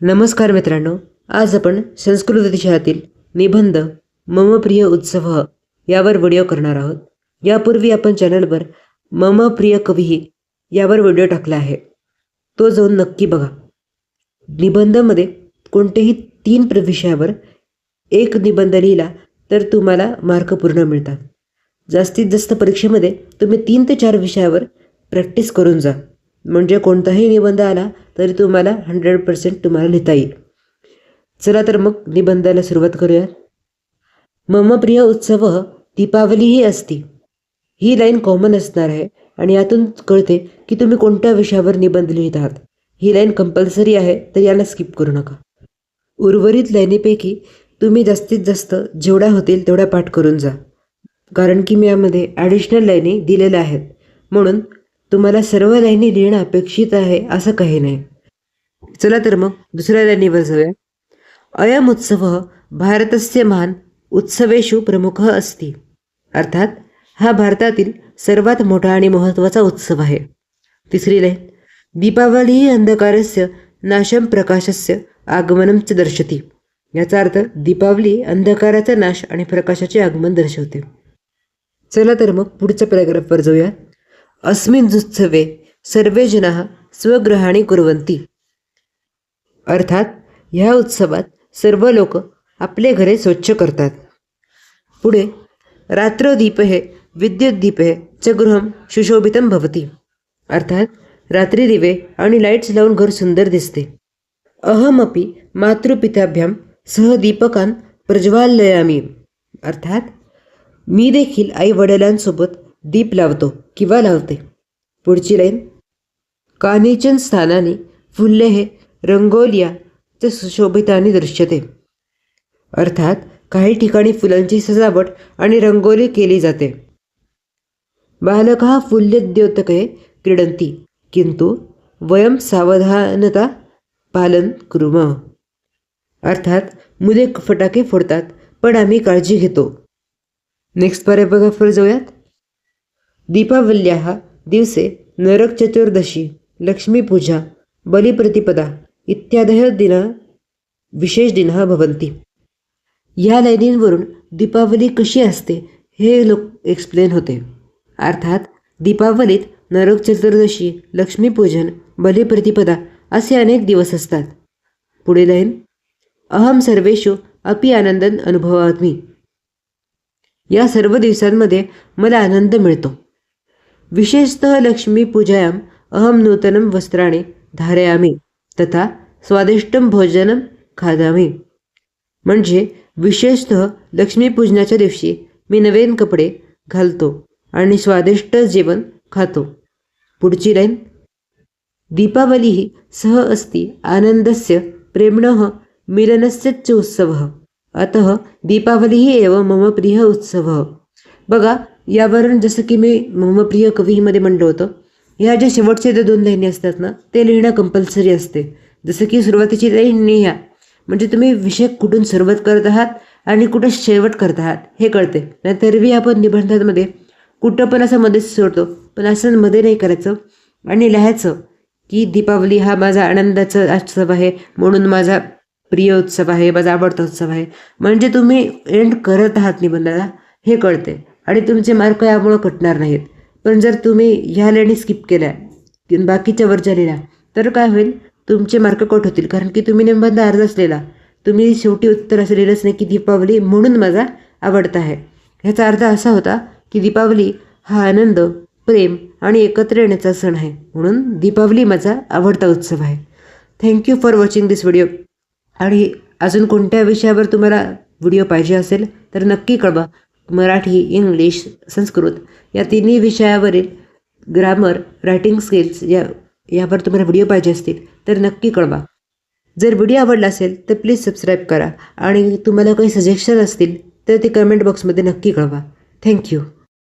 नमस्कार मित्रांनो आज आपण संस्कृत विषयातील निबंध मम प्रिय उत्सव यावर व्हिडिओ करणार आहोत. यापूर्वी आपण चॅनलवर मम प्रिय कवी यावर व्हिडिओ टाकला आहे. तो जाऊन नक्की बघा. निबंधामध्ये कोणतेही तीन प्र विषयावर एक निबंध लिहिला तर तुम्हाला मार्क पूर्ण मिळतात. जास्तीत जास्त परीक्षेमध्ये तुम्ही तीन ते चार विषयावर प्रॅक्टिस करून जा. म्हणजे कोणताही निबंध आला तरी तुम्हाला हंड्रेड पर्सेंट तुम्हाला लिहिता येईल. चला तर मग निबंधाला सुरुवात करूया. मम प्रिय उत्सव दीपावलीही असती. ही लाईन कॉमन असणार आहे आणि यातून कळते की तुम्ही कोणत्या विषयावर निबंध लिहित आहात. ही लाईन कंपल्सरी आहे तर याला स्किप करू नका. उर्वरित लाईनीपैकी तुम्ही जास्तीत जास्त जेवढ्या होतील तेवढ्या पाठ करून जा. कारण की मी यामध्ये ॲडिशनल लाईनी दिलेल्या आहेत. म्हणून तुम्हाला सर्व लाईनी लिहिणं अपेक्षित आहे असं काही नाही. चला तर मग दुसऱ्या लाईनीवर जाऊया अयम उत्सव भारतस्य महान उत्सवेषु प्रमुख अस्ति. अर्थात हा भारतातील सर्वात मोठा आणि महत्त्वाचा उत्सव आहे. तिसरी लाईन दीपावली अंधकारस्य नाशम प्रकाशस्य आगमनम च दर्शती. याचा अर्थ दीपावली अंधकाराचा नाश आणि प्रकाशाचे आगमन दर्शवते. चला तर मग पुढच्या पॅराग्राफवर जाऊया. अस्मिन् उत्सवे सर्वे जनाः स्वगृहाणी कुर्वन्ति. अर्थात ह्या उत्सवात सर्व लोक आपले घरे स्वच्छ करतात. पुढे रात्रदीपे विद्युतदीपे च गृहं सुशोभितं भवति. अर्थात रात्री दिवे आणि लाईट्स लावून घर सुंदर दिसते. अहमपि मातृपिताभ्यां सह दीपकान प्रज्वालयामी. अर्थात मी देखील आई वडिलांसोबत दीप लावतो किंवा लावते. पुढची लाईन. कानिचन स्थानाने फुल्ले हे रंगोलिया च सुशोभिताने दृश्यते. अर्थात काही ठिकाणी फुलांची सजावट आणि रंगोली केली जाते. बालकः फुल्यद्योतके क्रीडन्ति किंतु वयम सावधानता पालन कुर्मः. अर्थात मुले फटाके फोडतात पण आम्ही काळजी घेतो. नेक्स्ट पॅरेग्राफवर जाऊयात. दीपावल्याः दिवसे नरक चतुर्दशी लक्ष्मीपूजा बलिप्रतिपदा इत्यादयः दिन विशेषदिनः भवन्ति. या लाईनींवरून दीपावली कशी असते हे लोक एक्सप्लेन होते. अर्थात दीपावलीत नरक चतुर्दशी लक्ष्मीपूजन बलिप्रतिपदा असे अनेक दिवस असतात. पुढे लाईन अहम सर्वेषु अपि आनंदन अनुभवामी. या सर्व दिवसांमध्ये मला आनंद मिळतो. विशेषतः लक्ष्मीपूजायां अहं नूतनं वस्त्राणि धारयामि तथा स्वादिष्टं भोजनं खादामि। म्हणजे विशेषतः लक्ष्मीपूजनाच्या दिवशी मी नवीन कपडे घालतो आणि स्वादिष्ट जेवण खातो। पुढची लाईन. दीपावली ही सह अस्ति आनंदस्य प्रेम्णः मिलनस्य च उत्सवः। अतः दीपावली एव मम प्रिय उत्सव। बघा यावरून जसं की मी ममप्रिय कवीमध्ये म्हणलं होतं ह्या ज्या शेवटचे जे दोन लाईनी असतात ना ते लिहिणं कंपल्सरी असते. जसं की सुरुवातीची लाईन ह्या म्हणजे तुम्ही विषय कुठून सुरुवात करत आहात आणि कुठं शेवट करत आहात हे कळते. नाहीतरवी आपण निबंधांमध्ये कुठं पण असं मध्येच सोडतो पण असं मध्ये नाही करायचं. आणि लिहायचं की दीपावली हा माझा आनंदाचा उत्सव आहे म्हणून माझा प्रिय उत्सव आहे माझा आवडता उत्सव आहे. म्हणजे तुम्ही एंड करत आहात निबंधाला हे कळते. आणि तुमचे मार्क यामुळं कटणार नाहीत. पण जर तुम्ही ह्या लेणी स्किप केल्या बाकीच्या वरच्या लिहिल्या तर काय होईल? तुमचे मार्क कट होतील. कारण की तुम्ही निबंध अर्धाच लिहिला तुम्ही शेवटी उत्तर असं लिहिलंच नाही की दीपावली म्हणून माझा आवडता आहे. ह्याचा अर्थ असा होता की दीपावली हा आनंद प्रेम आणि एकत्र येण्याचा सण आहे. म्हणून दीपावली माझा आवडता उत्सव आहे. Thank you for watching this video आणि अजून कोणत्या विषयावर तुम्हाला व्हिडिओ पाहिजे असेल तर नक्की कळवा. मराठी इंग्लिश संस्कृत या तिन्ही विषयावरील ग्रामर रायटिंग स्किल्स या यावर तुम्हाला व्हिडिओ पाहिजे असतील तर नक्की कळवा. जर व्हिडिओ आवडला असेल तर प्लीज सबस्क्राईब करा. आणि तुम्हाला काही सजेशन असतील तर ते कमेंट बॉक्समध्ये नक्की कळवा. थँक्यू